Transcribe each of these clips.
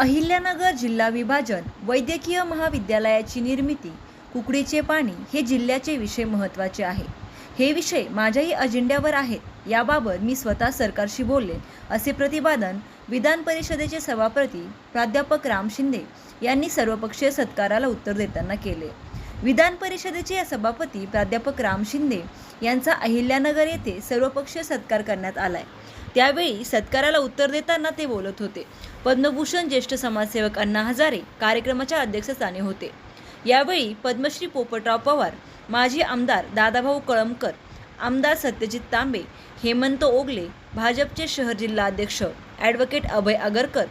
अहिल्यानगर जिल्हा विभाजन वैद्यकीय महाविद्यालयाची निर्मिती कुकडीचे पाणी हे जिल्ह्याचे विषय महत्त्वाचे आहे. हे विषय माझ्याही अजेंड्यावर आहेत याबाबत मी स्वतः सरकारशी बोलले असे प्रतिपादन विधान परिषदेचे सभापती प्राध्यापक राम शिंदे यांनी सर्वपक्षीय सत्काराला उत्तर देताना केले. विधान परिषदेचे सभापती प्राध्यापक राम शिंदे यांचा अहिल्यानगर येथे सर्वपक्षीय सत्कार करण्यात आलाय. त्यावेळी सत्काराला उत्तर देताना ते बोलत होते. पद्मभूषण ज्येष्ठ समाजसेवक अण्णा हजारे कार्यक्रमाच्या अध्यक्षस्थानी होते. यावेळी पद्मश्री पोपटराव पवार माजी आमदार दादाभाऊ कळमकर आमदार सत्यजित तांबे हेमंत ओगले भाजपचे शहर जिल्हाध्यक्ष ॲडव्होकेट अभय आगरकर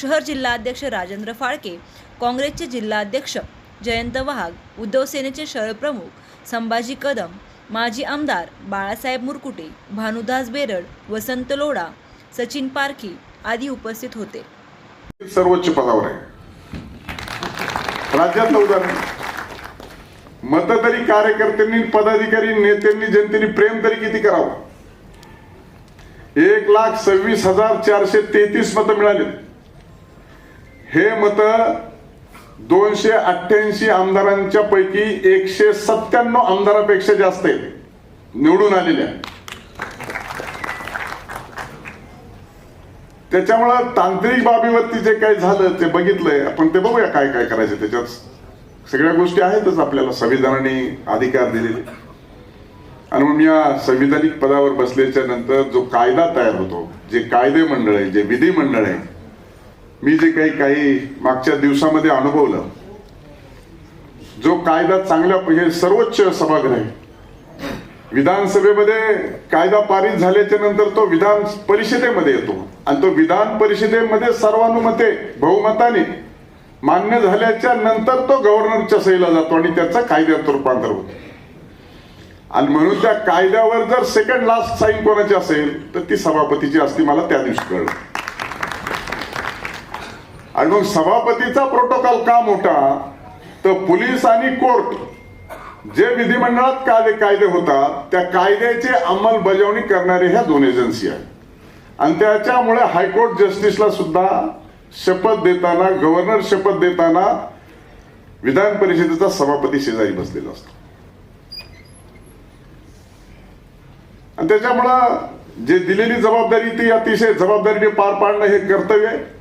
शहर जिल्हाध्यक्ष राजेंद्र फाळके काँग्रेसचे जिल्हाध्यक्ष जयंत वाघ उद्धव सेनेचे शहर प्रमुख संभाजी कदम माजी आमदार बाळासाहेब मुरकुटे भानुदास बेरड वसंत लोढा सचिन पारखी आदी उपस्थित होते. सर्वोच्च पदावर आहे. राज्यातलं उदाहरण. मतदारी कार्यकर्त्यांनी पदाधिकारी नेत्यांनी जनतेने प्रेम तरी किती करावं? एक लाख सव्वीस हजार चारशे तेहतीस मतं मिळाली. हे मत दोनशे अठ्ठ्याऐंशी आमदारांच्या पैकी एकशे सत्त्याण्णव आमदारापेक्षा जास्त आहेत. निवडून आलेल्या त्याच्यामुळं तांत्रिक बाबीवरती जे काही झालं ते बघितलंय. आपण ते बघूया काय काय करायचं त्याच्यात. सगळ्या गोष्टी आहेतच आपल्याला. संविधानाने अधिकार दिलेले. आणि मग या संविधानिक पदावर बसल्याच्या नंतर जो कायदा तयार होतो जे कायदे मंडळ आहे जे विधी मंडळ आहे मी जे काही काही मागच्या दिवसामध्ये अनुभवलं जो कायदा चांगल्या हे सर्वोच्च सभागृह आहे. विधानसभेमध्ये कायदा पारित झाल्याच्यानंतर तो विधान परिषदेमध्ये येतो. आणि तो विधान परिषदेमध्ये सर्वानुमते बहुमताने मान्य झाल्याच्यानंतर तो गव्हर्नरच्या सहीला जातो आणि त्याचा कायद्यात रूपांतर होतो. आणि म्हणून त्या कायद्यावर जर सेकंड लास्ट साईन कोणाची असेल तर ती सभापतीची असती मला त्या दिवशी कळलं. आणि मग सभापतीचा प्रोटोकॉल का मोठा? तर पोलीस आणि कोर्ट जे विधिमंडळात कायदे कायदे होतात त्या कायद्याची अंमलबजावणी करणारे ह्या दोन एजन्सी आहेत. आणि त्याच्यामुळे हायकोर्ट जस्टिसला सुद्धा शपथ देताना गव्हर्नर शपथ देताना विधान परिषदेचा सभापती शेजारी बसलेला असतो. आणि त्याच्यामुळं जे दिलेली जबाबदारी ती अतिशय जबाबदारीने पार पाडणं हे कर्तव्य आहे.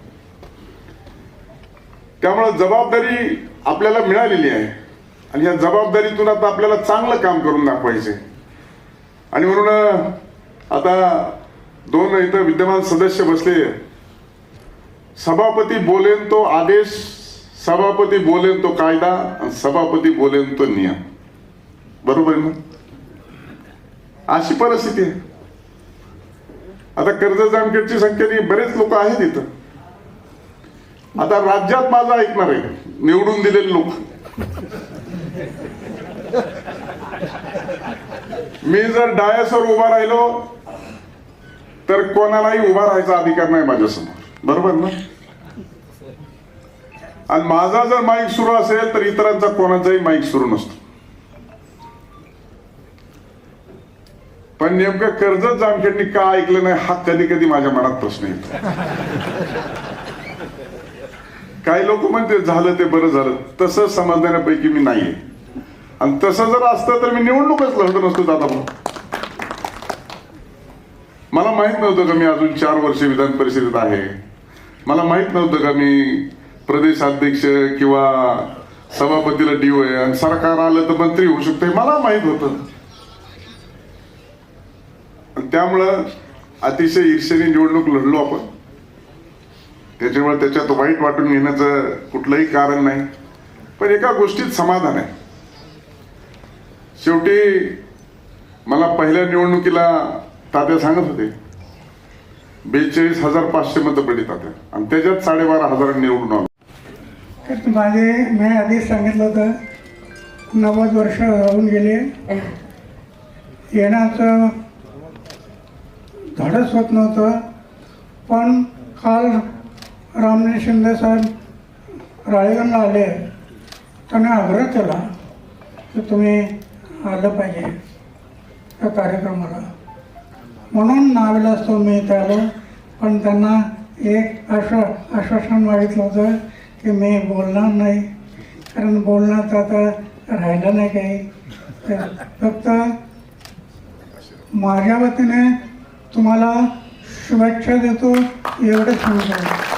त्यामुळं जबाबदारी आपल्याला मिळालेली आहे. आणि या जबाबदारीतून आता आपल्याला चांगलं काम करून दाखवायचे आणि म्हणून आता दोन इथं विद्यमान सदस्य बसले. सभापती बोलेन तो आदेश सभापती बोलेन तो कायदा आणि सभापती बोलेन तो नियम. बरोबर आहे ना? अशी परिस्थिती आहे. आता कर्ज जामखेडची संख्येने बरेच लोक आहेत इथं. आता राज्यात माझा ऐकणार आहे. निवडून दिलेले लोक. मी जर डायसवर उभा राहिलो तर कोणालाही उभा राहायचा अधिकार नाही माझ्यासमोर. बरोबर ना? आणि माझा जर माईक सुरू असेल तर इतरांचा कोणाचाही माईक सुरू नसतो. पण नेमकं कर्जत जामखेडनी का ऐकलं नाही हा कधी कधी माझ्या मनात प्रश्न येतो. काही लोक म्हणते झालं ते बरं झालं. तसं समाधानापैकी मी नाहीये. आणि तसं जर असतं तर मी निवडणूकच लढलो नसतो दादा भाऊ मला माहीत नव्हतं का मी अजून चार वर्ष विधान परिषदेत आहे. मला माहीत नव्हतं का मी प्रदेशाध्यक्ष किंवा सभापतीला डीओ आहे आणि सरकार आलं तर मंत्री होऊ शकते मला माहीत होतं. त्यामुळं अतिशय ईर्षेने निवडणूक लढलो आपण. त्याच्यामुळे त्याच्यात वाईट वाटून घेण्याचं कुठलंही कारण नाही. पण एका गोष्टीत समाधान आहे. शेवटी मला पहिल्या निवडणुकीला तात्या सांगत होते. बेचाळीस हजार पाचशे मतं पडली तात्या. आणि त्याच्यात साडेबारा हजार निवडून आलो. माझे मी आधीच सांगितलं होतं नव्वद वर्ष होऊन गेले. येण्याचं धडच होत नव्हतं. पण काल रामने शिंदे साहेब राळेगणला आले त्यांनी आग्रह केला की तुम्ही आलं पाहिजे त्या कार्यक्रमाला. म्हणून नावेला असतो मी त्याला पण त्यांना एक आश्वा आश्वासन मागितलं होतं की मी बोलणार नाही कारण बोलण्यात आता राहिलं नाही काही. तर फक्त माझ्या वतीने तुम्हाला शुभेच्छा देतो एवढं सांगतो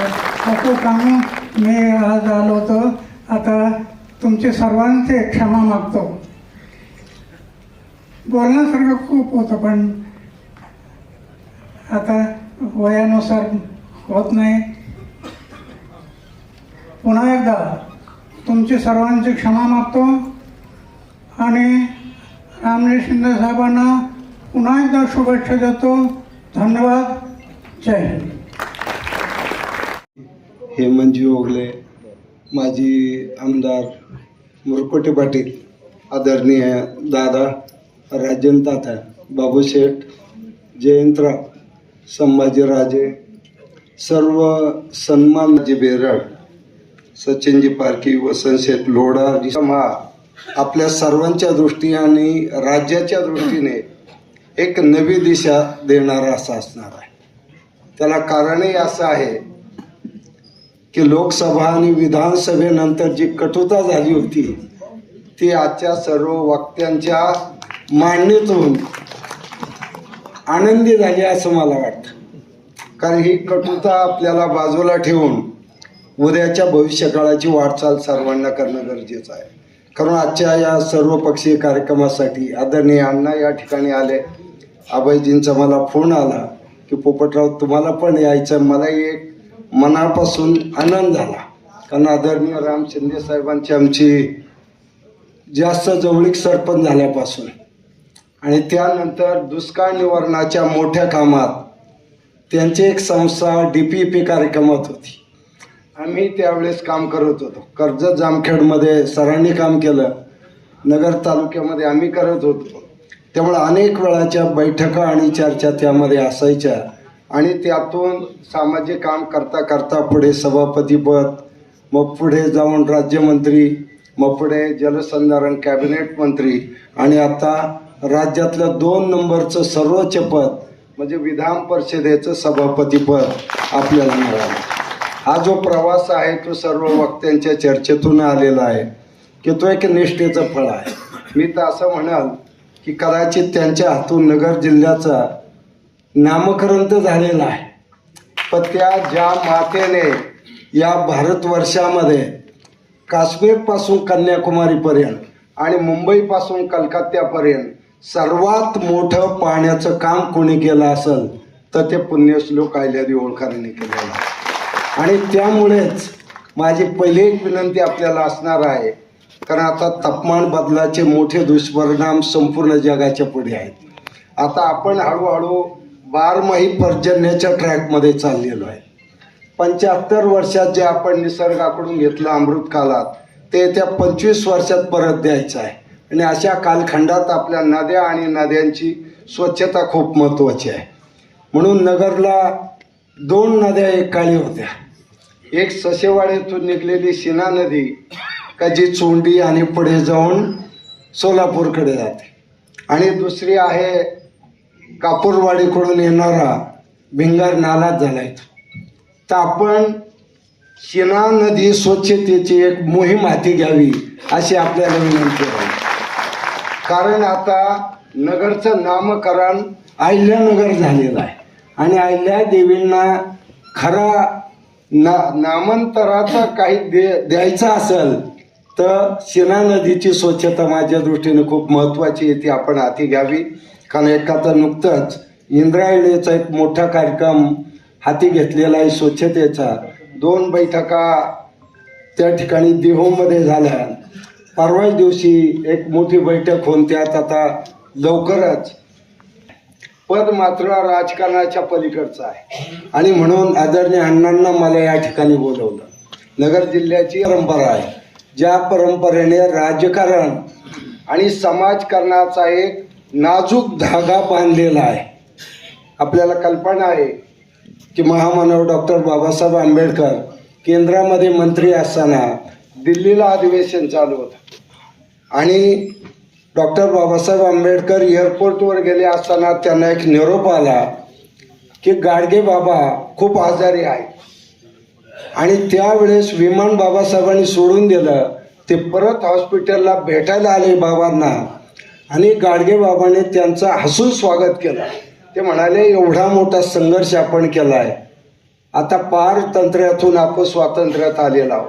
असं काम मी आज आलो होतो. आता तुमचे सर्वांचे क्षमा मागतो. बोलण्यासारखं खूप होतं पण आता वयानुसार होत नाही. पुन्हा एकदा तुमची सर्वांची क्षमा मागतो आणि रामजी शिंदे साहेबांना पुन्हा एकदा शुभेच्छा देतो. धन्यवाद. जय हिंद. हेमंतजी ओगले माजी आमदार मुरकोटे पाटील आदरणीय दादा राजन ताता बाबूशेठ जयंतराव संभाजीराजे सर्व सन्मानजी बेरड सचिनजी पारखी वसंत शेठ लोढा हा आपल्या सर्वांच्या दृष्टीने आणि राज्याच्या दृष्टीने एक नवी दिशा देणारा असा असणार आहे. त्याला कारणही असं आहे की लोकसभा आणि विधानसभेनंतर जी कटुता झाली होती ती आजच्या सर्व वक्त्यांच्या मांडणीतून आनंदी झाली असं मला वाटतं. कारण ही कटुता आपल्याला बाजूला ठेवून उद्याच्या भविष्यकाळाची वाटचाल सर्वांना करणं गरजेचं आहे. कारण आजच्या या सर्वपक्षीय कार्यक्रमासाठी आदरणीय अण्णा या ठिकाणी आले. अभयजींचा मला फोन आला की पोपटराव तुम्हाला पण यायचं मलाही एक मनापासून आनंद झाला. कारण आदरणीय राम शिंदे साहेबांची आमची जास्त जवळीक सरपंच झाल्यापासून. आणि त्यानंतर दुष्काळ निवारणाच्या मोठ्या कामात त्यांची एक संस्था डी पी पी कार्यक्रमात होती. आम्ही त्यावेळेस काम करत होतो. कर्जत जामखेडमध्ये सरांनी काम केलं. नगर तालुक्यामध्ये आम्ही करत होतो. त्यामुळे अनेक वेळाच्या बैठका आणि चर्चा त्यामध्ये असायच्या. आणि त्यातून सामाजिक काम करता करता पुढे सभापतीपद मग पुढे जाऊन राज्यमंत्री मग पुढे जलसंधारण कॅबिनेट मंत्री आणि आता राज्यातलं दोन नंबरचं सर्वोच्च पद म्हणजे विधान परिषदेचं सभापतीपद आपल्याला मिळालं. हा जो प्रवास आहे तो सर्व वक्त्यांच्या चर्चेतून आलेला आहे की तो एक निष्ठेचं फळ आहे. मी तर असं म्हणाल की कदाचित त्यांच्या हातून नगर जिल्ह्याचा नामकरण तर झालेलं आहे. पण त्या ज्या मातेने या भारतवर्षामध्ये काश्मीरपासून कन्याकुमारीपर्यंत आणि मुंबईपासून कलकत्त्यापर्यंत सर्वात मोठं पाण्याचं काम कोणी केलं असेल तर ते पुण्यश्लोक आयल्यादी होळकरांनी केलेलं आहे. आणि त्यामुळेच माझी पहिली एक विनंती आपल्याला असणार आहे कारण आता तापमान बदलाचे मोठे दुष्परिणाम संपूर्ण जगाच्या पुढे आहेत. आता आपण हळूहळू बारमाही पर्जन्याच्या ट्रॅकमध्ये चाललेलो आहे. पंच्याहत्तर वर्षात जे आपण निसर्गाकडून घेतलं अमृत कालात ते त्या पंचवीस वर्षात परत द्यायचं आहे. आणि अशा कालखंडात आपल्या नद्या आणि नद्यांची स्वच्छता खूप महत्त्वाची आहे. म्हणून नगरला दोन नद्या एक काळी होत्या. एक ससेवाड्यातून निघलेली शिना नदी का जी चोंडी आणि पुढे जाऊन सोलापूरकडे जाते. आणि दुसरी आहे कापूरवाडीकडून येणारा भिंगार नालाच झाला आहे तर आपण शिना नदी स्वच्छतेची एक मोहीम हाती घ्यावी अशी आपल्याला विनंती आहे. कारण आता नगरचं नामकरण अहिल्यानगर झालेलं आहे. आणि अहिल्या देवींना खरा ना नामांतराचा काही दे द्यायचं असेल तर शिना नदीची स्वच्छता माझ्या दृष्टीने खूप महत्त्वाची आहे ती आपण हाती घ्यावी. कारण एकाचं नुकतंच इंद्रायणीचा एक मोठा कार्यक्रम हाती घेतलेला आहे स्वच्छतेचा. दोन बैठका त्या ठिकाणी दिहोमध्ये झाल्या. परवाच दिवशी एक मोठी बैठक होऊन त्यात आता लवकरच पद मात्र राजकारणाच्या पलीकडचं आहे. आणि म्हणून आदरणीय अण्णांना मला या ठिकाणी बोलवलं. नगर जिल्ह्याची परंपरा आहे. ज्या परंपरेने राजकारण आणि समाजकारणाचा एक नाजूक धागा बांधलेला आहे. आपल्याला कल्पना आहे की महामानव डॉक्टर बाबासाहेब आंबेडकर केंद्रामध्ये मंत्री असताना दिल्लीला अधिवेशन चालू होतं. आणि डॉक्टर बाबासाहेब आंबेडकर एअरपोर्टवर गेले असताना त्यांना एक निरोप आला की गाडगे बाबा खूप आजारी आहेत. आणि त्यावेळेस विमान बाबासाहेबांनी सोडून दिलं ते परत हॉस्पिटलला भेटायला आले बाबांना. आणि गाडगे बाबाने त्यांचं हसून स्वागत केलं. ते म्हणाले एवढा मोठा संघर्ष आपण केला आहे आता पार तंत्र्यातून आपण स्वातंत्र्यात आलेलो आहोत.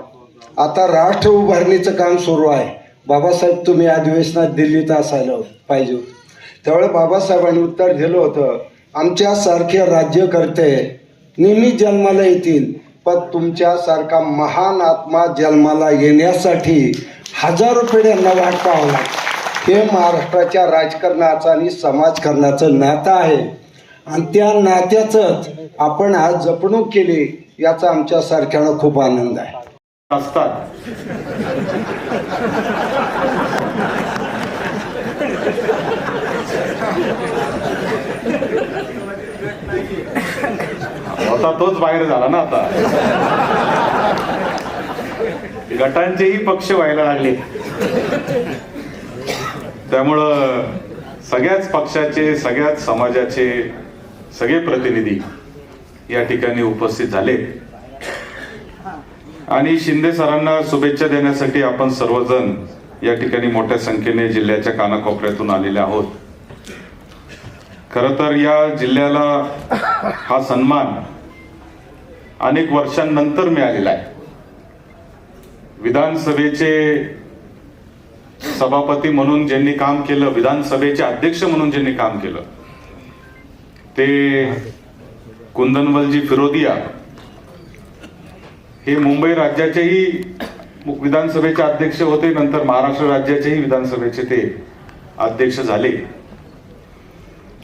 आता राष्ट्र उभारणीचं काम सुरू आहे. बाबासाहेब तुम्ही अधिवेशनात दिल्लीत असायला पाहिजे होते. त्यावेळेस बाबासाहेबांनी उत्तर दिलं होतं आमच्यासारखे राज्यकर्ते नेहमी जन्माला येतील पण तुमच्यासारखा महान आत्मा जन्माला येण्यासाठी हजारो पिढ्यांना वाट पाहावं लागतं. हे महाराष्ट्राच्या राजकारणाचं आणि समाजकारणाचं नातं आहे. आणि त्या नात्याचंच आपण आज जपणूक केली याचा आमच्यासारख्यानं खूप आनंद आहे. असतात. आता तोच बाहेर झाला ना आता. गटांचेही पक्ष व्हायला लागले. त्यामुळं सगळ्याच पक्षाचे सगळ्याच समाजाचे सगळे प्रतिनिधी या ठिकाणी उपस्थित झाले. आणि शिंदे सरांना शुभेच्छा देण्यासाठी आपण सर्वजण या ठिकाणी मोठ्या संख्येने जिल्ह्याच्या कानाकोपऱ्यातून आलेले आहोत. खर तर या जिल्ह्याला हा सन्मान अनेक वर्षांनंतर मिळालेला आहे. विधानसभेचे सभापती म्हणून ज्यांनी काम केलं विधानसभेचे अध्यक्ष म्हणून ज्यांनी काम केलं ते कुंदनवलजी फिरोदिया हे मुंबई राज्याचेही विधानसभेचे अध्यक्ष होते नंतर महाराष्ट्र राज्याचेही विधानसभेचे ते अध्यक्ष झाले.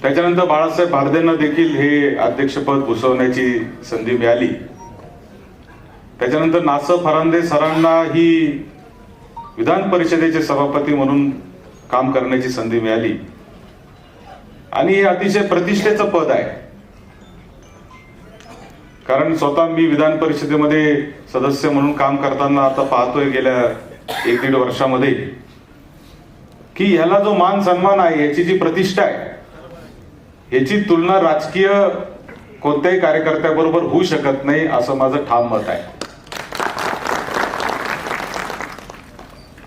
त्याच्यानंतर बाळासाहेब भारदेंना देखील हे अध्यक्षपद भूषवण्याची संधी मिळाली. त्याच्यानंतर नासफ फरांदे सरांना ही विधान परिषदेचे सभापती म्हणून काम करण्याची संधी मिळाली. आणि हे अतिशय प्रतिष्ठेचं पद आहे. कारण स्वतः मी विधान परिषदेमध्ये सदस्य म्हणून काम करताना आता पाहतोय गेल्या एक दीड वर्षामध्ये की ह्याला जो मान सन्मान आहे याची जी प्रतिष्ठा आहे याची तुलना राजकीय कोणत्याही कार्यकर्त्याबरोबर होऊ शकत नाही असं माझं ठाम मत आहे.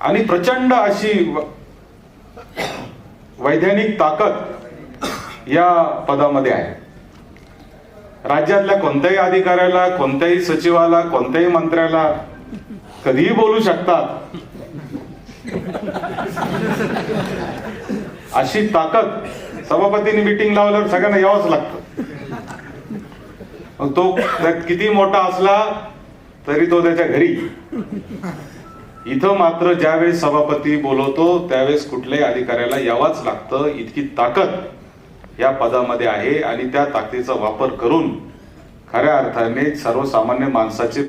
आणि प्रचंड अशी वैधानिक ताकद या पदामध्ये आहे. राज्यातल्या कोणत्याही अधिकाऱ्याला कोणत्याही सचिवाला कोणत्याही मंत्र्याला कधीही बोलू शकतात. अशी ताकद सभापतींनी मिटिंग लावल्यावर सगळ्यांना यावंच लागतं. मग तो किती मोठा असला तरी तो त्याच्या घरी. इथं मात्र ज्यावेळेस सभापती बोलवतो त्यावेळेस कुठल्याही अधिकाऱ्याला यावाच लागतं इतकी ताकद या पदामध्ये आहे. आणि त्या ताकदीचा वापर करून खऱ्या अर्थाने सर्वसामान्य माणसाचे